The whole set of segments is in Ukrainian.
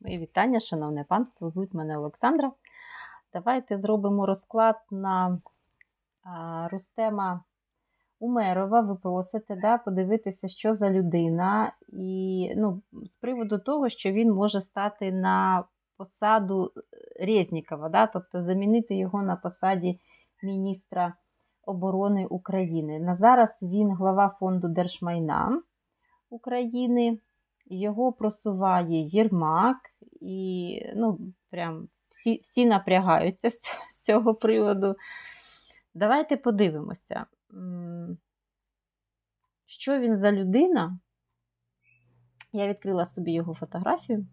Мої вітання, шановне панство, звуть мене Олександра. Давайте зробимо розклад на Рустема Умерова. Ви просите да, подивитися, що за людина, і ну, з приводу того, що він може стати на посаду Резнікова, да, тобто замінити його на посаді міністра оборони України. На зараз він глава фонду держмайна України. Його просуває Єрмак, і ну, прям всі, всі напрягаються з, цього приводу. Давайте подивимося, що він за людина. Я відкрила собі його фотографію.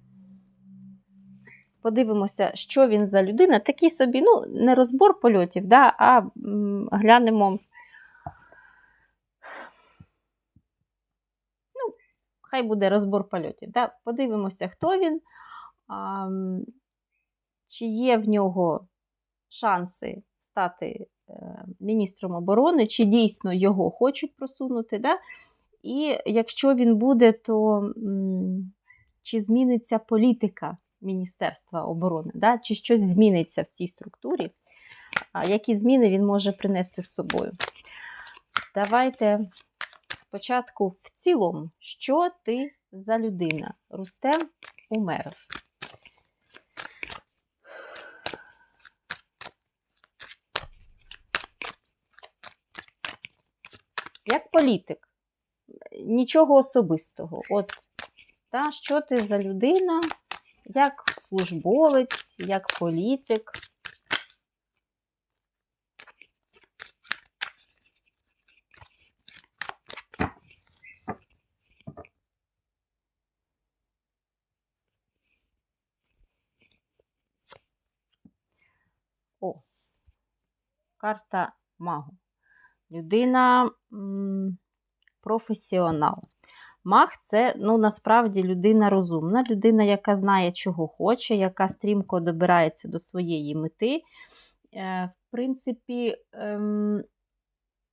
Подивимося, що він за людина. Такий собі, ну, не розбор польотів, да, а глянемо. Хай буде розбор польотів. Да? Подивимося, хто він, а, чи є в нього шанси стати е, міністром оборони, чи дійсно його хочуть просунути. Да? І якщо він буде, то чи зміниться політика Міністерства оборони, да? чи щось зміниться в цій структурі, які зміни він може принести з собою. Давайте спочатку в цілому, що ти за людина? Рустем Умеров. Як політик, нічого особистого. От, та, що ти за людина, як службовець, як політик. О, карта магу. Людина професіонал. Маг це ну, насправді людина розумна, людина, яка знає, чого хоче, яка стрімко добирається до своєї мети. Е, в принципі, ем,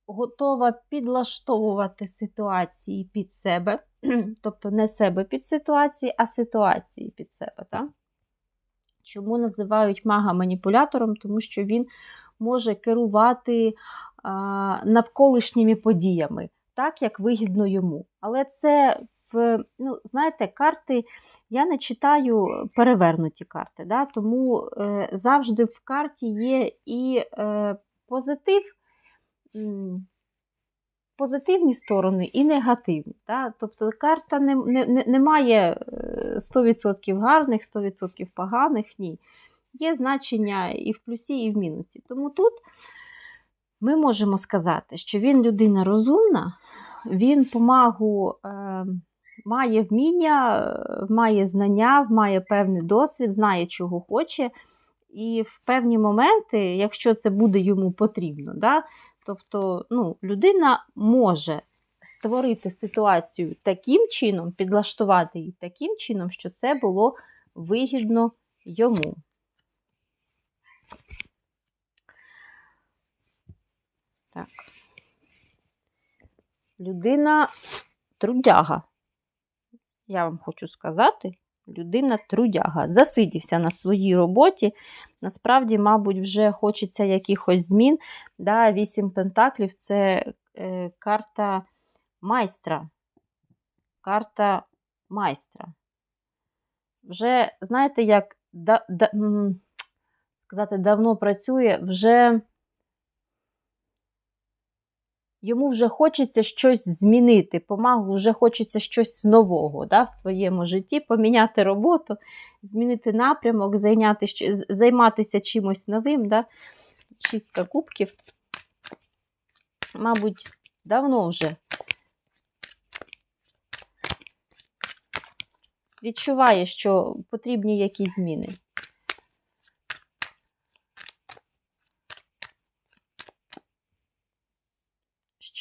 готова підлаштовувати ситуації під себе, тобто не себе під ситуації, а ситуації під себе. Так? Чому називають мага маніпулятором? Тому що він може керувати навколишніми подіями, так як вигідно йому. Але це, в, ну, знаєте, карти я не читаю перевернуті карти, да? тому е, завжди в карті є і е, позитив. Позитивні сторони і негативні. Да? Тобто карта не, не, не має е, 100% гарних, 100% поганих, ні. Є значення і в плюсі, і в мінусі. Тому тут ми можемо сказати, що він людина розумна, він помагу е, має вміння, е, має знання, має певний досвід, знає, чого хоче. І в певні моменти, якщо це буде йому потрібно, да, тобто ну, людина може створити ситуацію таким чином, підлаштувати її таким чином, що це було вигідно йому. Так. Людина трудяга. Я вам хочу сказати, людина трудяга. Засидівся на своїй роботі. Насправді, мабуть, вже хочеться якихось змін. Да, Вісім пентаклів це е, карта майстра. Карта майстра. Вже, знаєте, як да, да, сказати, давно працює, вже йому вже хочеться щось змінити, помагу, вже хочеться щось нового да, в своєму житті, поміняти роботу, змінити напрямок, зайняти, займатися чимось новим. Да. Шістка кубків. Мабуть, давно вже відчуває, що потрібні якісь зміни.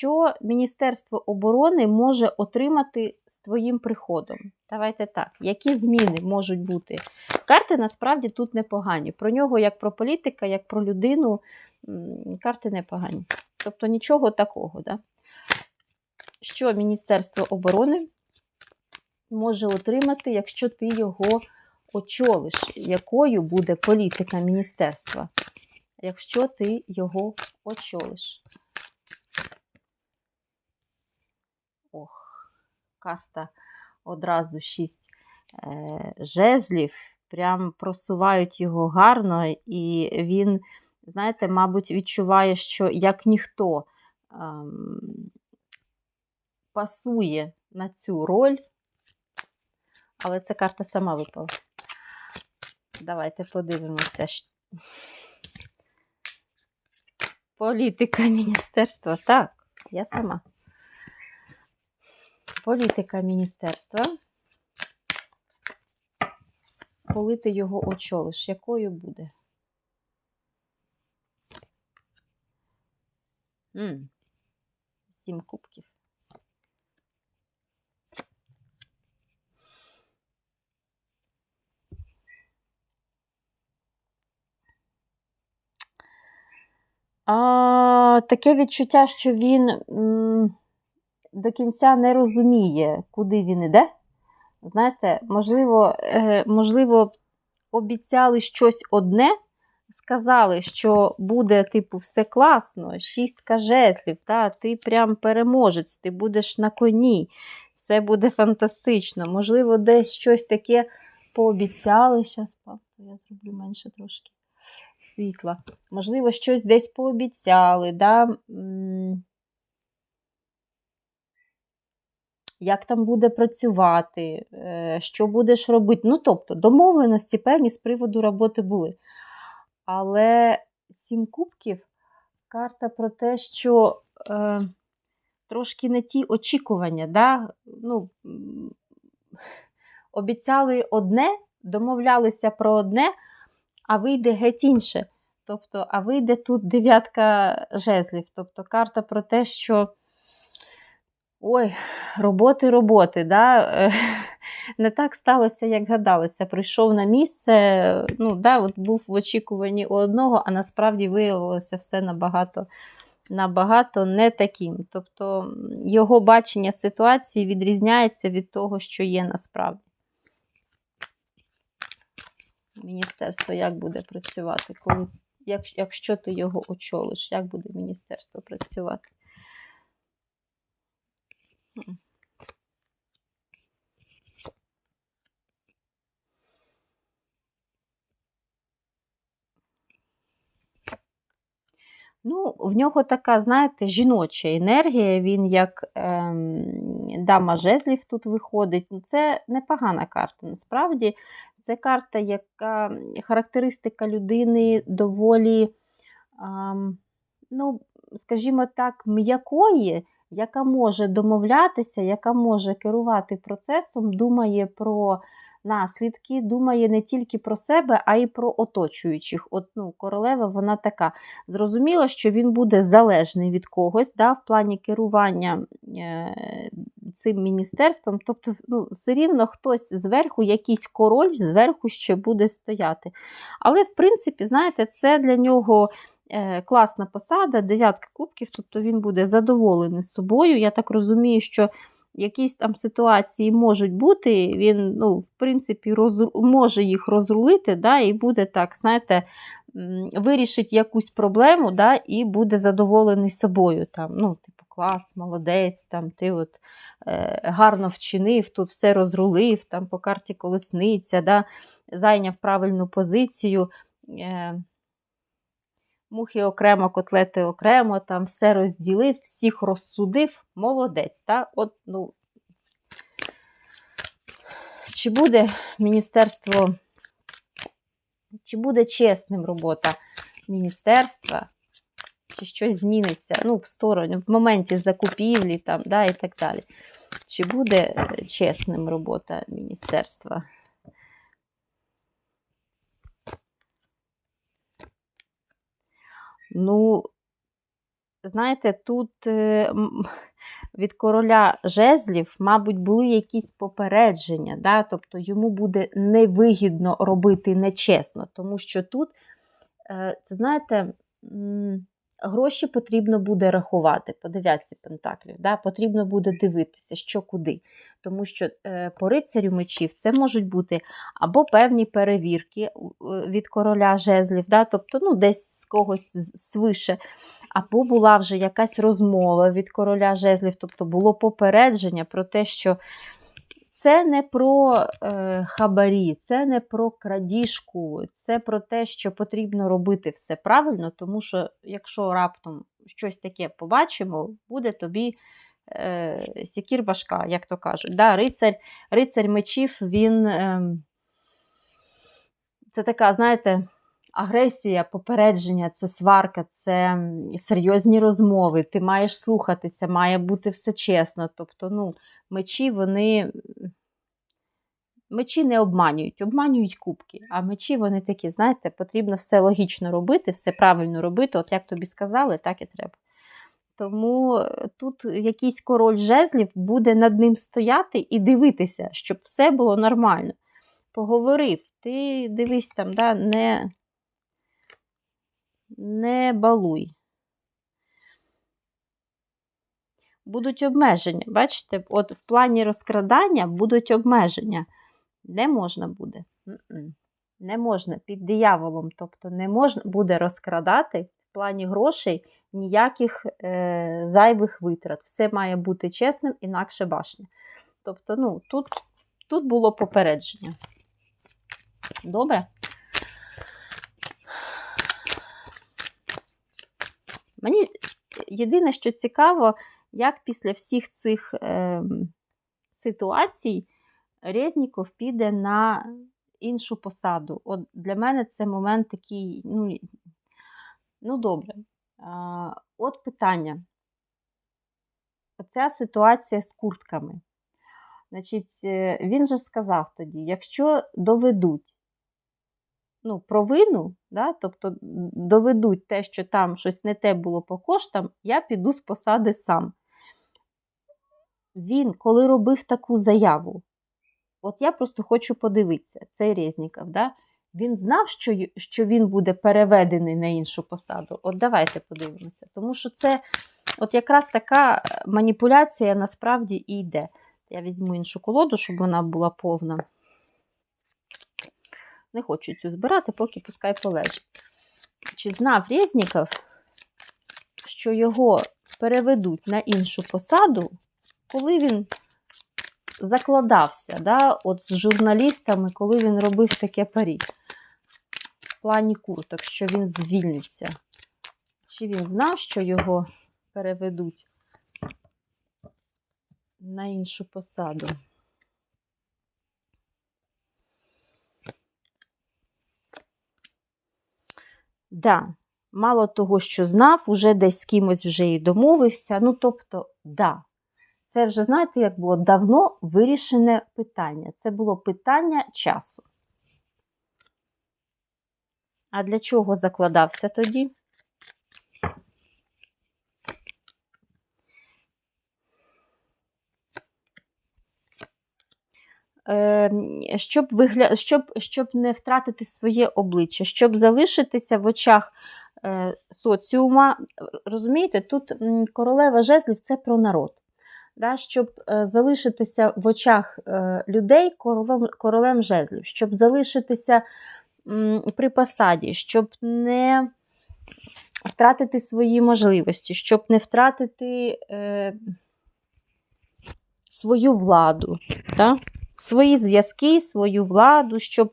Що Міністерство оборони може отримати з твоїм приходом? Давайте так, які зміни можуть бути? Карти насправді тут непогані. Про нього, як про політика, як про людину, карти непогані. Тобто нічого такого. Да? Що Міністерство оборони може отримати, якщо ти його очолиш, якою буде політика міністерства, якщо ти його очолиш. Карта одразу шість е, жезлів, прям просувають його гарно, і він, знаєте, мабуть, відчуває, що як ніхто ем, пасує на цю роль, але ця карта сама випала. Давайте подивимося. Політика міністерства. Так, я сама. Політика міністерства. Коли ти його очолиш, якою буде? М, Сім кубків. А, таке відчуття, що він м, до кінця не розуміє, куди він іде. Знаєте, можливо, е, можливо, обіцяли щось одне, сказали, що буде, типу, все класно, шістка жезлів, та, ти прям переможець, ти будеш на коні, все буде фантастично. Можливо, десь щось таке пообіцяли. Зараз, пасту, я зроблю менше трошки світла. Можливо, щось десь пообіцяли, да? м, як там буде працювати, е, що будеш робити. Ну, тобто, домовленості певні з приводу роботи були. Але сім кубків карта про те, що е, трошки не ті очікування. Да? Ну, обіцяли одне, домовлялися про одне, а вийде геть інше. Тобто, а вийде тут дев'ятка жезлів. Тобто карта про те, що ой, роботи, роботи. Да? е, Не так сталося, як гадалося. Прийшов на місце, ну, да, от був в очікуванні у одного, а насправді виявилося все набагато, набагато не таким. Тобто його бачення ситуації відрізняється від того, що є насправді. Міністерство як буде працювати, коли, як, якщо ти його очолиш, як буде міністерство працювати? Ну, в нього така, знаєте, жіноча енергія, він як ем, дама жезлів тут виходить. Ну, Це непогана карта. Насправді, це карта, яка характеристика людини доволі, ем, ну, скажімо так, м'якої, яка може домовлятися, яка може керувати процесом, думає про наслідки, думає не тільки про себе, а й про оточуючих. От, ну, королева вона така. Зрозуміло, що він буде залежний від когось да, в плані керування е, цим міністерством. Тобто, ну, все рівно хтось зверху, якийсь король зверху ще буде стояти. Але, в принципі, знаєте, це для нього. Е, Класна посада, дев'ятка кубків, тобто він буде задоволений собою. Я так розумію, що якісь там ситуації можуть бути, він, ну, в принципі, роз, може їх розрулити, да, і буде так, знаєте, вирішить якусь проблему, да, і буде задоволений собою. Там, ну, типу, клас, молодець, там, ти от, е, гарно вчинив, тут все розрулив, там, по карті колесниця, да, зайняв правильну позицію. Е, Мухи окремо, котлети окремо, там все розділив, всіх розсудив, молодець. Та? От, ну, чи буде міністерство, чи буде чесним робота міністерства, чи щось зміниться ну, в сторону, в моменті закупівлі там, да, і так далі. Чи буде е, чесним робота міністерства? Ну, знаєте, тут е, від короля жезлів, мабуть, були якісь попередження, да? тобто йому буде невигідно робити нечесно, тому що тут, е, це знаєте, Гроші потрібно буде рахувати по пентаклів. Да? Потрібно буде дивитися, що куди. Тому що е, по рицарю мечів це можуть бути або певні перевірки від короля жезлів, да? тобто ну, десь когось свише, або була вже якась розмова від короля жезлів, тобто було попередження про те, що це не про е, хабарі, це не про крадіжку, це про те, що потрібно робити все правильно, тому що якщо раптом щось таке побачимо, буде тобі е, сікір важка, як то кажуть. Да, рицарь, рицарь мечів, він е, це така, знаєте, агресія, попередження, це сварка, це серйозні розмови. Ти маєш слухатися, має бути все чесно. Тобто, ну, мечі, вони. Мечі не обманюють, обманюють кубки. А мечі вони такі, знаєте, потрібно все логічно робити, все правильно робити. От як тобі сказали, так і треба. Тому е, тут якийсь король жезлів буде над ним стояти і дивитися, щоб все було нормально. Поговорив, ти дивись там, да, не, не балуй. Будуть обмеження. Бачите, от в плані розкрадання будуть обмеження. Не можна буде. Не можна під дияволом, тобто не можна буде розкрадати в плані грошей ніяких е, зайвих витрат. Все має бути чесним, інакше башня. Тобто, ну, тут, тут було попередження. Добре? Мені єдине, що цікаво, як після всіх цих е, ситуацій Резніков піде на іншу посаду. От Для мене це момент такий, ну, ну добре. А, от питання. Оця ситуація з куртками. Значить, е, він же сказав тоді: якщо доведуть ну, провину, да, тобто доведуть те, що там щось не те було по коштам, я піду з посади сам. Він, коли робив таку заяву, от я просто хочу подивитися, цей Резніков, да, він знав, що, що він буде переведений на іншу посаду. От давайте подивимося. Тому що це от якраз така маніпуляція насправді і йде. Я візьму іншу колоду, щоб вона була повна. Не хочу цю збирати, поки пускай полежить. Чи знав Резніков, що його переведуть на іншу посаду, коли він закладався да, от з журналістами, коли він робив таке парі в плані курток, що він звільниться? Чи він знав, що його переведуть на іншу посаду? Да, мало того, що знав, уже десь з кимось вже і домовився. Ну, тобто, да. Це вже, знаєте, як було давно вирішене питання. Це було питання часу. А для чого закладався тоді? Щоб, вигля... щоб, щоб не втратити своє обличчя, щоб залишитися в очах е, соціума. Розумієте, тут королева жезлів це про народ. Да, щоб е, залишитися в очах е, людей королем, королем жезлів, щоб залишитися при посаді, щоб не втратити свої можливості, щоб не втратити е, свою владу, да? Свої зв'язки, свою владу, щоб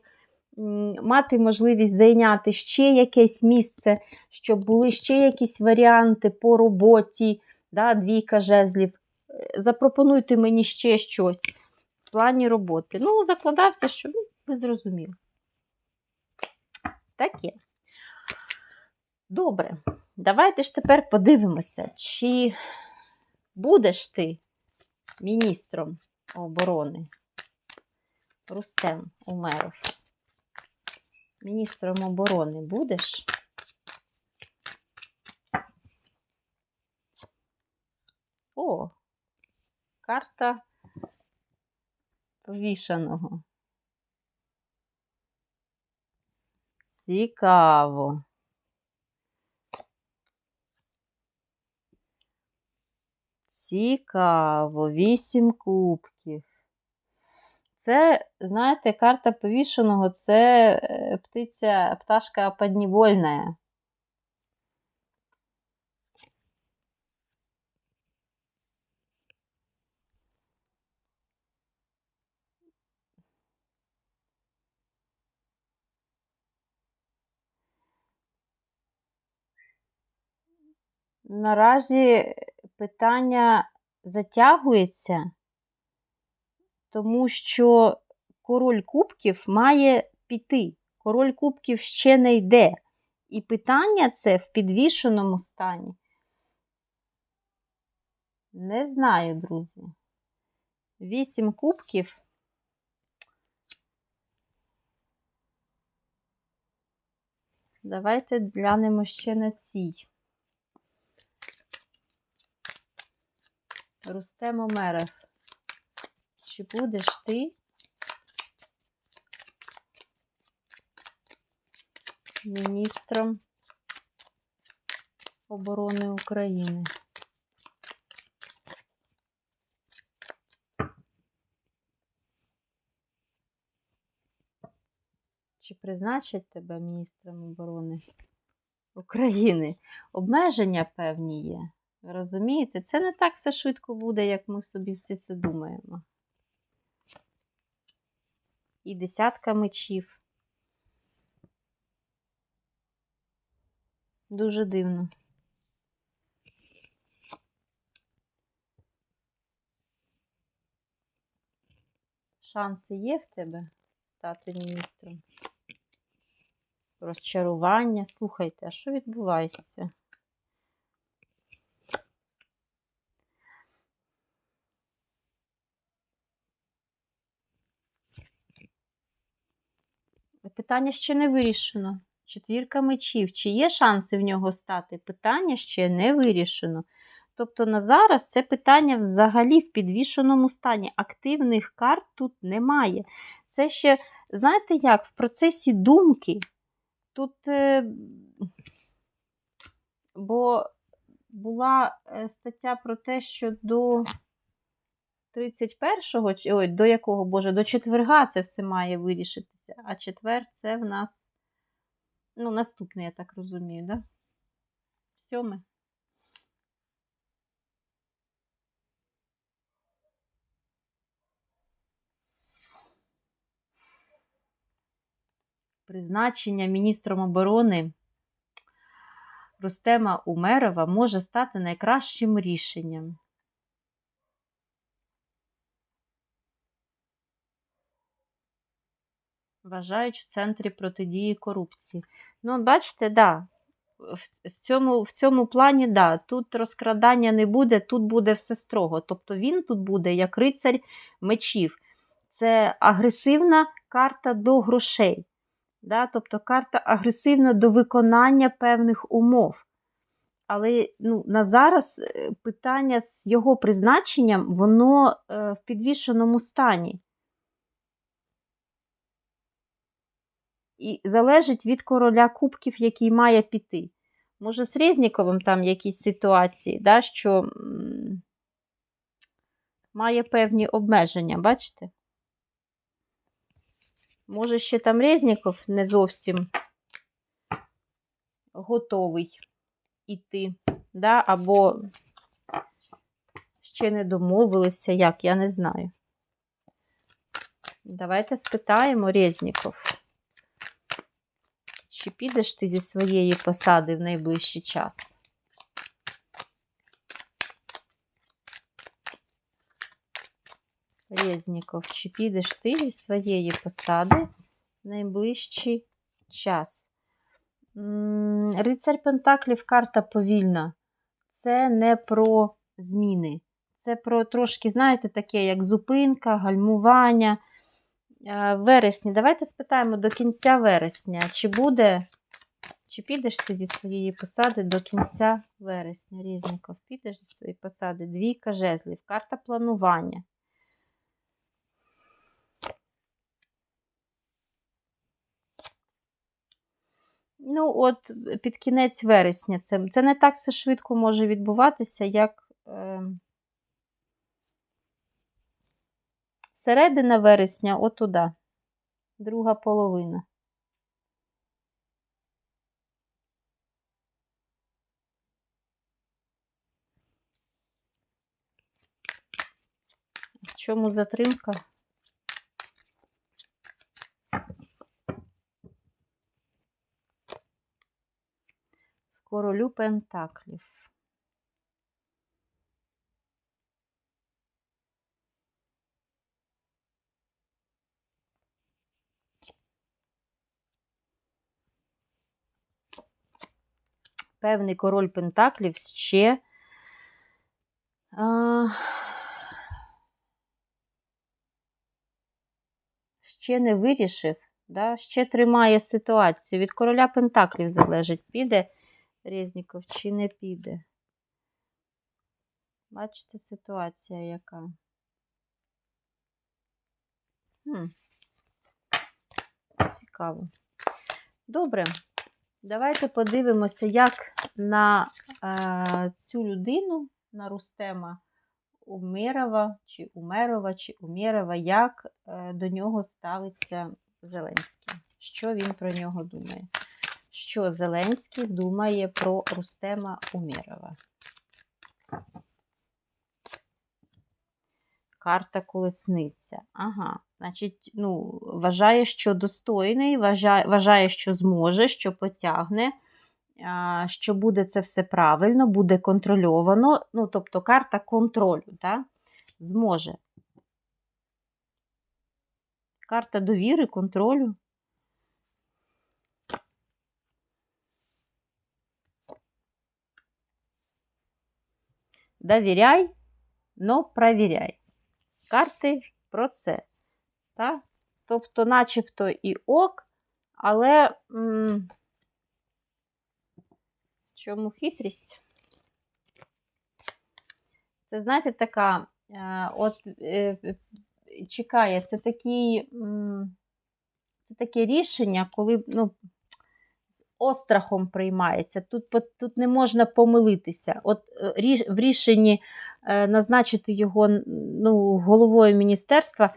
мати можливість зайняти ще якесь місце, щоб були ще якісь варіанти по роботі, да? двійка жезлів. Е, Запропонуйте мені ще щось в плані роботи. Ну, закладався, що ну, ви зрозуміли. Таке. Добре, давайте ж тепер подивимося, чи будеш ти міністром оборони Рустем Умеров. Міністром оборони будеш? О, карта повішаного. Цікаво. Цікаво, вісім кубків. Це, знаєте, карта повішеного це е, птиця, пташка подневольна. Наразі питання затягується, тому що король кубків має піти. Король кубків ще не йде. І питання це в підвішеному стані. Не знаю, друзі. Вісім кубків. Давайте глянемо ще на цій. Рустем Омеров. Чи будеш ти міністром оборони України? Чи призначать тебе міністром оборони України? Обмеження певні є. Розумієте? Це не так все швидко буде, як ми собі всі це думаємо. І десятка мечів. Дуже дивно. Шанси є в тебе стати міністром? Розчарування. Слухайте, а що відбувається? Питання ще не вирішено. Четвірка мечів. Чи є шанси в нього стати? Питання ще не вирішено. Тобто на зараз це питання взагалі в підвішеному стані. Активних карт тут немає. Це ще, знаєте як, в процесі думки. Тут, е, бо була е, стаття про те, що до 31-го, ой, до якого, Боже, до четверга це все має вирішитися. А четвер це в нас, ну, наступний, я так розумію, да? Сьомий. Призначення міністром оборони Рустема Умерова може стати найкращим рішенням. Вважають в центрі протидії корупції. Ну, бачите, да, в цьому в цьому плані, да, тут розкрадання не буде, тут буде все строго. Тобто він тут буде як рицарь мечів. Це агресивна карта до грошей. Да? Тобто карта агресивна до виконання певних умов. Але ну, на зараз е, питання з його призначенням, воно е, в підвішеному стані. І залежить від короля кубків, який має піти. Може, з Резніковим там якісь ситуації, да, що має певні обмеження, бачите? Може, ще там Резніков не зовсім готовий іти, да? або ще не домовилися, як, я не знаю. Давайте спитаємо Резніков. Чи підеш ти зі своєї посади в найближчий час? Резніков, чи підеш ти зі своєї посади в найближчий час? Рицарь Пентаклів карта повільна. Це не про зміни. Це про трошки, знаєте, таке, як зупинка, гальмування. Вересні. Давайте спитаємо до кінця вересня, чи буде, чи підеш ти зі своєї посади до кінця вересня. Різников, підеш зі своєї посади. Двійка жезлів, карта планування. Ну, от під кінець вересня. Це це не так все швидко може відбуватися, як е, середина вересня, отуда. Друга половина. В чому затримка? Королю Пентаклів. Певний король Пентаклів ще. А, ще не вирішив, да? ще тримає ситуацію. Від короля Пентаклів залежить, піде Резніков чи не піде. Бачите, ситуація яка. Хм. Цікаво. Добре. Давайте подивимося, як на е, цю людину, на Рустема Умерова, чи Умерова, чи Умєрова, як е, до нього ставиться Зеленський. Що він про нього думає? Що Зеленський думає про Рустема Умєрова? Карта колесниця. Ага. Значить, ну, вважає, що достойний, вважає, вважає, що зможе, що потягне, що буде це все правильно, буде контрольовано. Ну, тобто карта контролю, так? зможе. Карта довіри, контролю. Довіряй, но провіряй. Карти про це. Так? Тобто, начебто і ок, але м чому хитрість? Це, знаєте, така, е от е чекає, це такий, м це таке рішення, коли ну, з острахом приймається. Тут, тут не можна помилитися. От в рішенні е назначити його ну, головою міністерства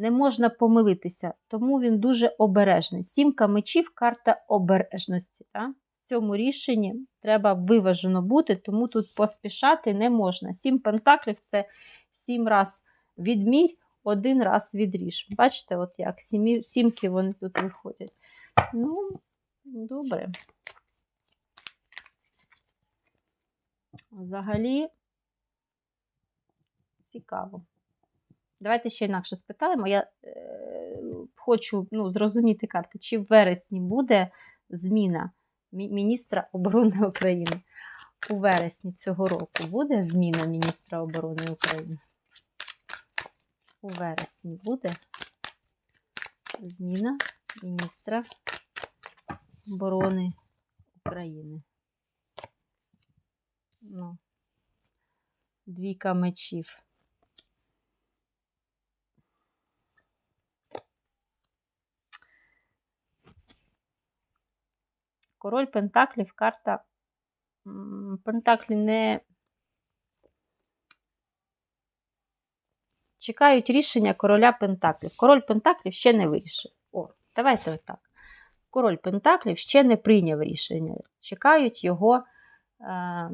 не можна помилитися, тому він дуже обережний. Сімка мечів карта обережності. Так? В цьому рішенні треба виважено бути, тому тут поспішати не можна. Сім пентаклів це сім раз відмірь, один раз відріж. Бачите, от як сімі, сімки вони тут виходять. Ну, добре. Взагалі цікаво. Давайте ще інакше спитаємо. Я е, хочу ну, зрозуміти карти, чи в вересні буде зміна міністра оборони України. У вересні цього року буде зміна міністра оборони України? У вересні буде зміна міністра оборони України. Ну, Двійка мечів. Король Пентаклів, карта Пентаклі не чекають рішення короля Пентаклів. Король Пентаклів ще не вирішив. О, давайте отак. Король Пентаклів ще не прийняв рішення. Чекають його, е,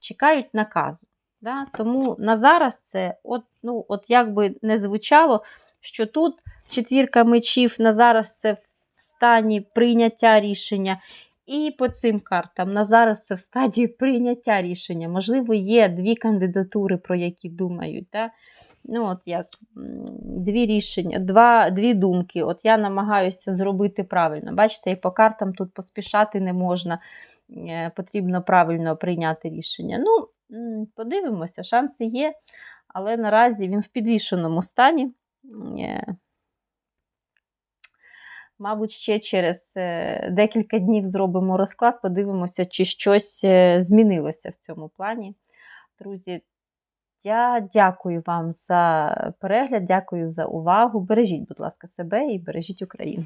чекають наказу. Да? Тому на зараз це, от, ну, от як би не звучало, що тут четвірка мечів на зараз це в стані прийняття рішення. І по цим картам на зараз це в стадії прийняття рішення. Можливо, є дві кандидатури, про які думають. Да? Ну, от як Дві рішення, два, дві думки. От я намагаюся зробити правильно. Бачите, і по картам тут поспішати не можна, е, потрібно правильно прийняти рішення. Ну, подивимося, шанси є, але наразі він в підвішеному стані. Мабуть, ще через е, декілька днів зробимо розклад, подивимося, чи щось е, змінилося в цьому плані. Друзі, я дякую вам за перегляд, дякую за увагу. Бережіть, будь ласка, себе і бережіть Україну.